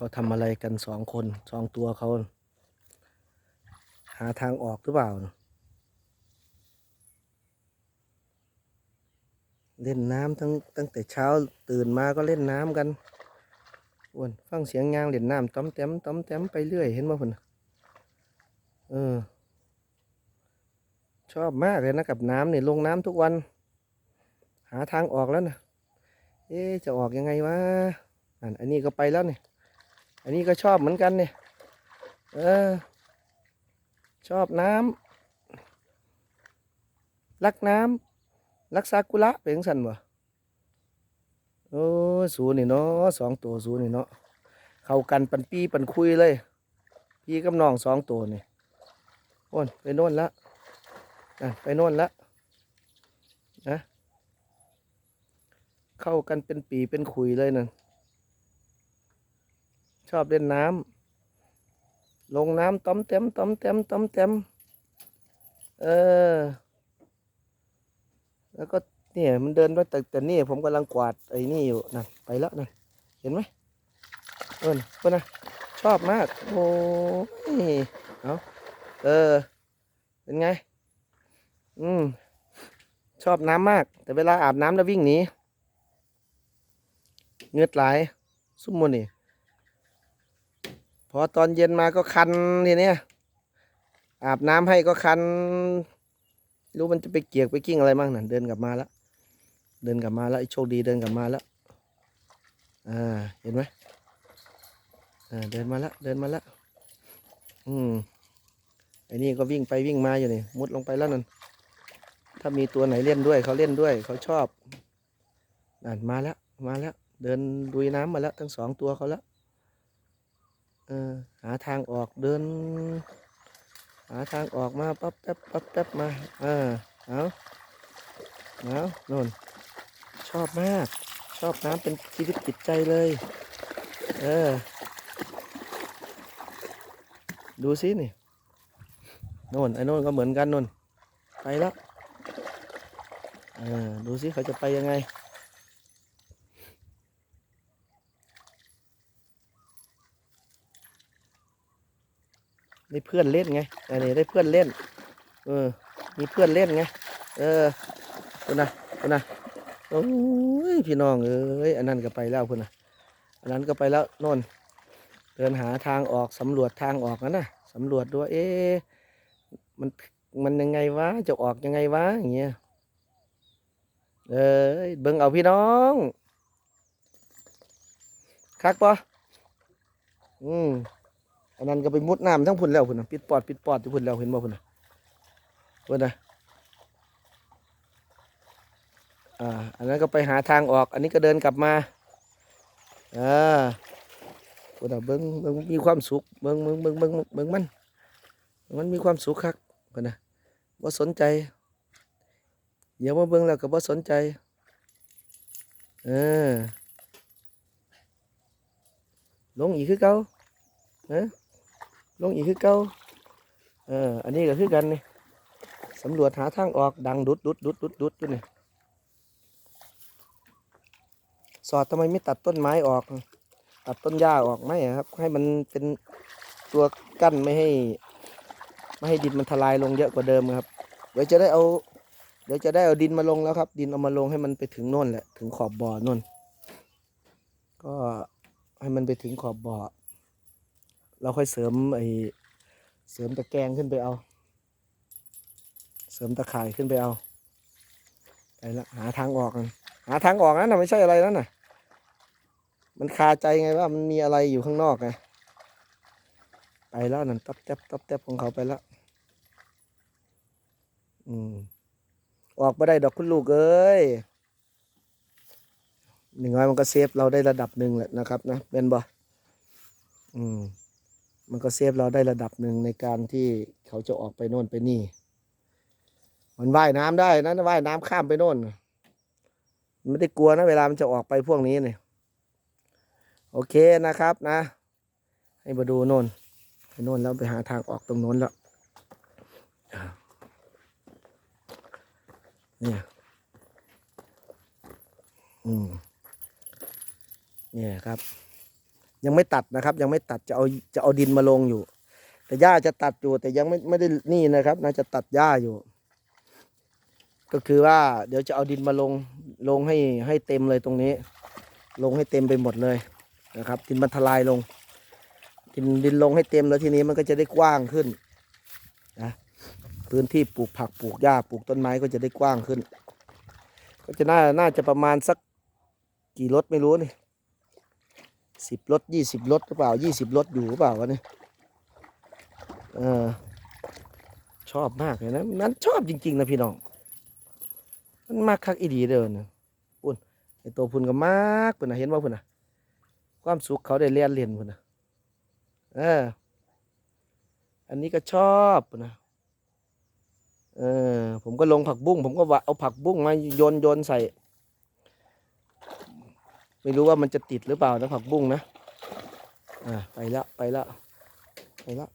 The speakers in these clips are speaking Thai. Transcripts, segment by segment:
เขาทำอะไรกันสองคนสองตัวเขา หาทางออกหรือเปล่า เล่นน้ำตั้งตั้งแต่เช้าตื่นมาก็เล่นน้ำกันอ้วนฟังเสียงยางเล่นน้ำต้อมแต้มต้อมแต้มไปเรื่อยเห็นไหมพุ่นเออ ชอบมากเลยนะกับน้ำเนี่ยลงน้ำทุกวัน หาทางออกแล้วนะเอ๊จะออกยังไงวะอันนี้ก็ไปแล้วเนี่ย อันนี้ก็ชอบเหมือนกันเนี่ย เออ ชอบน้ำรักน้ำรักซากุระเป็นสันบ่โอ้สูนี่เนาะสองตัวสูนี่เนาะเข้ากันปันปีปันคุยเลย พี่กับน้องสองตัวนี่โอนไปโน่นละอะไปโน่นละนะเข้ากันเป็นปีเป็นคุยเลยนั่น ชอบเล่นน้ำลงน้ำต้มเต็มต้มเต็มต้มเต็มเออ แล้วก็เนี่ยมันเดินไปแต่แต่นี่ผมกำลังกวาดไอ้นี่อยู่นั่นไปแล้วนั่นเห็นไหมเออเพื่อนนะชอบมากโอ้ยเอาเออ เป็นไง อืม ชอบน้ำมาก แต่เวลาอาบน้ำแล้ววิ่งหนีเงือดไหลซุ่มมันนี่ พอตอนเย็นมาก็คันทีเนี้ยอาบน้ำให้ก็คัน รู้มันจะไปเกียกไปกิ้งอะไรมั่งน่ะเดินกลับมาแล้ว เดินกลับมาแล้วไอ้โชคดีเดินกลับมาแล้ว อ่า เห็นไหมอ่า เดินมาแล้ว เดินมาแล้ว อืมไอ้นี่ก็วิ่งไปวิ่งมาอยู่นี่ มุดลงไปแล้วนั่น ถ้ามีตัวไหนเล่นด้วยเขาเล่นด้วย เขาชอบนั่นมาแล้ว มาแล้ว เดินดุยน้ำมาแล้ว ทั้งสองตัวเขาแล้ว เออหาทางออกเดิน หาทางออกมาปั๊บแป๊บปั๊บแป๊บมา เออเอาเอานนชอบมาก ชอบน้ำเป็นชีวิตจิตใจเลย เออ ดูสินี่นนไอ้นนก็เหมือนกันนนไปแล้วเออดูสิเขาจะไปยังไง ได้เพื่อนเล่นไงอันนี้ได้เพื่อนเล่น เออ มีเพื่อนเล่นไง เออคุณนะคุณนะโอ้ยพี่น้องเอ้ยอันนั้นก็ไปแล้วคุณนะอันนั้นก็ไปแล้วนนเดินหาทางออกสำรวจทางออกนะนะสำรวจดูว่าเอ๊ะมันมันยังไงวะจะออกยังไงวะอย่างเงี้ยเอ้ยเบิ่งเอาพี่น้องคักปะอืม อันนั้นก็ไปมุดน้ำทั้งพุ่นแล้วพุ่นนะปิดปอดปิดปอดที่พุ่นแล้วเห็นบ่พุ่นนะพุ่นนะอ่าอันนั้นก็ไปหาทางออก อันนี้ก็เดินกลับมาอ่าพุ่นนะเบิ้งเบิ้งมีความสุขเบิ้งเบิ้งเบิ้งเบิ้งเบิ้งมัน มันมีความสุขคักพุ่นนะบ่สนใจเดี๋ยวมาเบิ้งแล้วก็บ่สนใจเออลงอีกคือเก่าเออ ลงอีกคือเก่าเอออันนี้ก็คือกันนี่สำรวจหาทางออกดังดุดดุดดุดดุดดุดอยู่นี่สอดทำไมไม่ตัดต้นไม้ออก ตัดต้นหญ้าออกไหมครับ ให้มันเป็นตัวกั้นไม่ให้ ไม่ให้ดินมันทลายลงเยอะกว่าเดิมครับ เดี๋ยวจะได้เอา เดี๋ยวจะได้เอาดินมาลงแล้วครับ ดินเอามาลงให้มันไปถึงโน่นแหละ ถึงขอบบ่อโน่น ก็ให้มันไปถึงขอบบ่อ เราค่อยเสริมไอ้เสริมตะแกรงขึ้นไปเอา เสริมตะข่ายขึ้นไปเอาไปละหาทางออกกันหาทางออกนั่นะไม่ใช่อะไรนั่นน่ะมันคาใจไงว่ามันมีอะไรอยู่ข้างนอกไงไปแล้วนั่นตับแทบตับแทบของเขาไปแล้วอืมออกมาได้ดอกคุณลูกเอ้ยหนึ่งน้อยมันก็เซฟเราได้ระดับหนึ่งแหละนะครับนะเป็นบ่อืม มันก็เซฟเราได้ระดับหนึ่งในการที่เขาจะออกไปโน่นไปนี่ มันว่ายน้ำได้นะว่ายน้ำข้ามไปโน่นไม่ได้กลัวนะเวลามันจะออกไปพวกนี้เนี่ยโอเคนะครับนะ ให้มาดูโน่นไปโน่นแล้วไปหาทางออกตรงโน้นแล้วเนี่ยอืมเนี่ยครับ ยังไม่ตัดนะครับ ยังไม่ตัดจะเอาจะเอาดินมาลงอยู่ แต่หญ้าจะตัดอยู่แต่ยังไม่ไม่ได้นี่นะครับน่าจะตัดหญ้าอยู่ ก็คือว่าเดี๋ยวจะเอาดินมาลงลงให้ให้เต็มเลยตรงนี้ ลงให้เต็มไปหมดเลยนะครับ ดินมันทลายลง ดินดินลงให้เต็มแล้วทีนี้มันก็จะได้กว้างขึ้นนะพื้นที่ปลูกผักปลูกหญ้าปลูกต้นไม้ก็จะได้กว้างขึ้น ก็จะน่าน่าจะประมาณสักกี่รถไม่รู้นี่ สิบรถยี่สิบรถหรือเปล่ายี่สิบรถอยู่หรือเปล่าวะเนี่ยเออชอบมากเลยนะนั้นชอบจริงๆนะพี่น้อง มันมากคักอีดีเด้อนะปุ่นไอตัวพุ่นก็มากปุ่นนะเห็นว่าพุ่นนะความสุขเขาได้เรียนเรียนพุ่นนะเออ อันนี้ก็ชอบพุ่นนะเออผมก็ลงผักบุ้งผมก็ว่าเอาผักบุ้งมาโยนโยนใส่ ไม่รู้ว่ามันจะติดหรือเปล่านะผักบุ้งนะอ่าไปแล้วไปแล้วไปแล้ว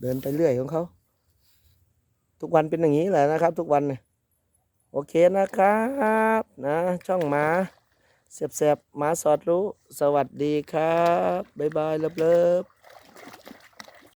เดินไปเรื่อยของเขาทุกวันเป็นอย่างนี้แหละนะครับ ทุกวันเนี่ยโอเคนะครับนะช่องหมาเสียบๆหมาสอดรู้ สวัสดีครับบ๊ายบายเลิฟ